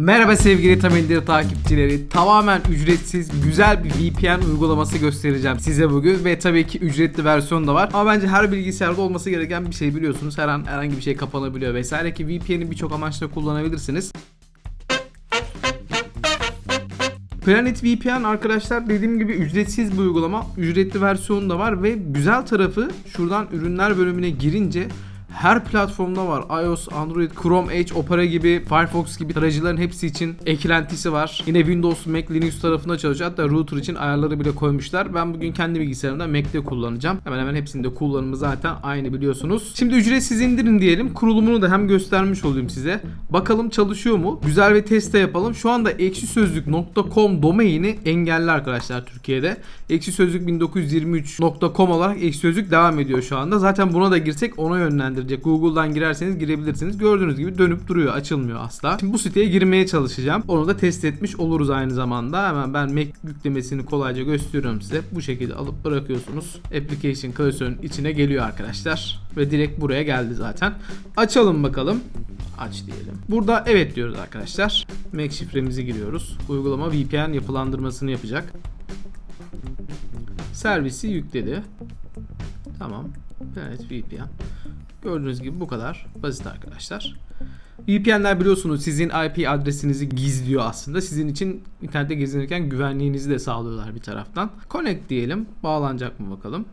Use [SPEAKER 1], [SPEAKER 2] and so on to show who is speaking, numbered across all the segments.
[SPEAKER 1] Merhaba sevgili Tamindir takipçileri. Tamamen ücretsiz güzel bir VPN uygulaması göstereceğim size bugün ve tabii ki ücretli versiyon da var. Ama bence her bilgisayarda olması gereken bir şey biliyorsunuz. Her an herhangi bir şey kapanabiliyor vesaire ki VPN'i birçok amaçla kullanabilirsiniz. Planet VPN arkadaşlar dediğim gibi ücretsiz bir uygulama. Ücretli versiyonu da var ve güzel tarafı şuradan ürünler bölümüne girince her platformda var. iOS, Android, Chrome, Edge, Opera gibi, Firefox gibi tarayıcıların hepsi için eklentisi var. Yine Windows, Mac, Linux tarafında çalışıyor. Hatta router için ayarları bile koymuşlar. Ben bugün kendi bilgisayarımda Mac'te kullanacağım. Hemen hemen hepsinde kullanımı zaten aynı biliyorsunuz. Şimdi ücretsiz indirin diyelim. Kurulumunu da hem göstermiş olayım size. Bakalım çalışıyor mu? Güzel bir test de yapalım. Şu anda ekşisözlük.com domaini engelli arkadaşlar Türkiye'de. Ekşisözlük1923.com olarak ekşisözlük devam ediyor şu anda. Zaten buna da girsek ona yönlendirecek. Google'dan girerseniz girebilirsiniz. Gördüğünüz gibi dönüp duruyor. Açılmıyor asla. Şimdi bu siteye girmeye çalışacağım. Onu da test etmiş oluruz aynı zamanda. Hemen ben Mac yüklemesini kolayca gösteriyorum size. Bu şekilde alıp bırakıyorsunuz. Application klasörün içine geliyor arkadaşlar. Ve direkt buraya geldi zaten. Açalım bakalım. Aç diyelim. Burada evet diyoruz arkadaşlar. Mac şifremizi giriyoruz. Uygulama VPN yapılandırmasını yapacak. Servisi yükledi. Tamam. Evet VPN. Gördüğünüz gibi bu kadar basit arkadaşlar. VPN'ler biliyorsunuz sizin IP adresinizi gizliyor aslında. Sizin için internette gezinirken güvenliğinizi de sağlıyorlar bir taraftan. Connect diyelim. Bağlanacak mı bakalım.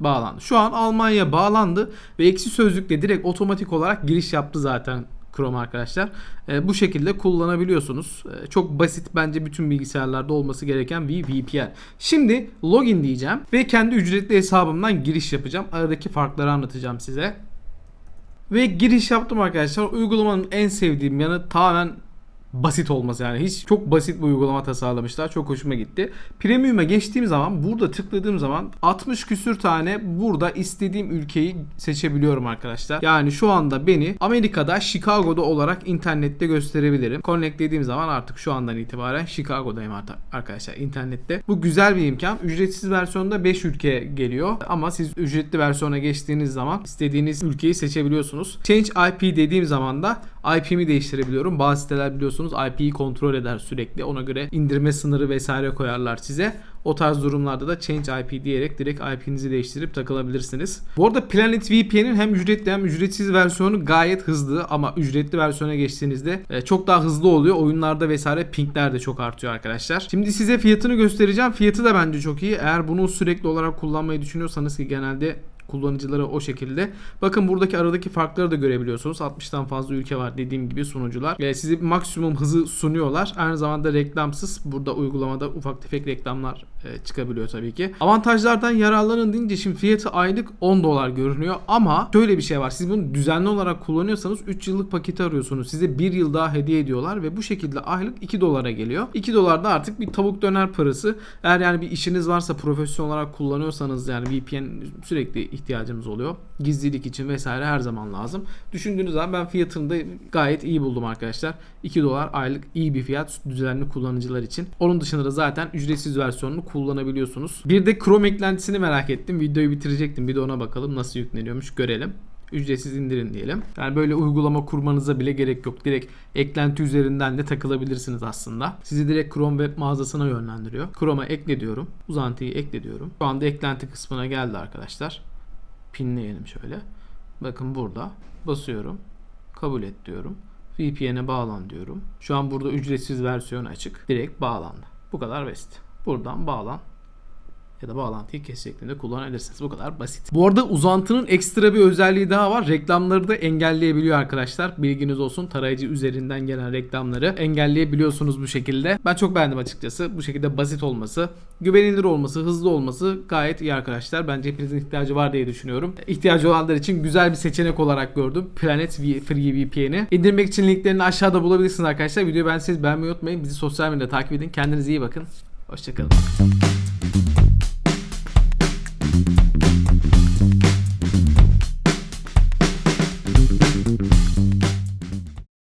[SPEAKER 1] Bağlandı. Şu an Almanya bağlandı ve eksi sözlükle direkt otomatik olarak giriş yaptı zaten Chrome arkadaşlar. E, bu şekilde kullanabiliyorsunuz. E, çok basit bence bütün bilgisayarlarda olması gereken bir VPN. Şimdi login diyeceğim ve kendi ücretli hesabımdan giriş yapacağım. Aradaki farkları anlatacağım size. Ve giriş yaptım arkadaşlar. Uygulamanın en sevdiğim yanı tamamen basit olması yani hiç çok basit bir uygulama tasarlamışlar. Çok hoşuma gitti. Premium'a geçtiğim zaman burada tıkladığım zaman 60 küsür tane burada istediğim ülkeyi seçebiliyorum arkadaşlar. Yani şu anda beni Amerika'da Chicago'da olarak internette gösterebilirim. Connect dediğim zaman artık şu andan itibaren Chicago'dayım artık arkadaşlar internette. Bu güzel bir imkan. Ücretsiz versiyonda 5 ülke geliyor ama siz ücretli versiyona geçtiğiniz zaman istediğiniz ülkeyi seçebiliyorsunuz. Change IP dediğim zaman da IP'mi değiştirebiliyorum. Bazı siteler biliyorsunuz IP'yi kontrol eder sürekli. Ona göre indirme sınırı vesaire koyarlar size. O tarz durumlarda da change IP diyerek direkt IP'nizi değiştirip takılabilirsiniz. Bu arada Planet VPN'in hem ücretli hem ücretsiz versiyonu gayet hızlı ama ücretli versiyona geçtiğinizde e, çok daha hızlı oluyor. Oyunlarda vesaire pingler de çok artıyor arkadaşlar. Şimdi size fiyatını göstereceğim. Fiyatı da bence çok iyi. Eğer bunu sürekli olarak kullanmayı düşünüyorsanız ki genelde kullanıcıları o şekilde. Bakın buradaki aradaki farkları da görebiliyorsunuz. 60'tan fazla ülke var dediğim gibi sunucular. E, size maksimum hızı sunuyorlar. Aynı zamanda reklamsız. Burada uygulamada ufak tefek reklamlar çıkabiliyor tabii ki. Avantajlardan yararlanın deyince şimdi fiyatı aylık 10 dolar görünüyor ama şöyle bir şey var. Siz bunu düzenli olarak kullanıyorsanız 3 yıllık paketi arıyorsunuz. Size 1 yıl daha hediye ediyorlar ve bu şekilde aylık 2 dolara geliyor. 2 dolar da artık bir tavuk döner parası. Eğer yani bir işiniz varsa profesyonel olarak kullanıyorsanız yani VPN sürekli ihtiyacımız oluyor. Gizlilik için vesaire her zaman lazım. Düşündüğünüz zaman ben fiyatını da gayet iyi buldum arkadaşlar. 2 dolar aylık iyi bir fiyat düzenli kullanıcılar için. Onun dışında da zaten ücretsiz versiyonunu kullanabiliyorsunuz. Bir de Chrome eklentisini merak ettim. Videoyu bitirecektim. Bir de ona bakalım nasıl yükleniyormuş görelim. Ücretsiz indirin diyelim. Yani böyle uygulama kurmanıza bile gerek yok. Direkt eklenti üzerinden de takılabilirsiniz aslında. Sizi direkt Chrome web mağazasına yönlendiriyor. Chrome'a ekle diyorum. Uzantıyı ekle diyorum. Şu anda eklenti kısmına geldi arkadaşlar. Pinleyelim şöyle. Bakın burada basıyorum. Kabul et diyorum. VPN'e bağlan diyorum. Şu an burada ücretsiz versiyon açık. Direkt bağlandı. Bu kadar basit. Buradan bağlan ya da bağlantıyı kes şeklinde kullanabilirsiniz. Bu kadar basit. Bu arada uzantının ekstra bir özelliği daha var. Reklamları da engelleyebiliyor arkadaşlar. Bilginiz olsun. Tarayıcı üzerinden gelen reklamları engelleyebiliyorsunuz bu şekilde. Ben çok beğendim açıkçası. Bu şekilde basit olması, güvenilir olması, hızlı olması gayet iyi arkadaşlar. Bence hepinizin ihtiyacı var diye düşünüyorum. İhtiyacı olanlar için güzel bir seçenek olarak gördüm. Planet Free VPN'i. İndirmek için linklerini aşağıda bulabilirsiniz arkadaşlar. Videoyu beğendiyseniz beğenmeyi unutmayın. Bizi sosyal medyada takip edin. Kendinize iyi bakın. Hoşçakalın.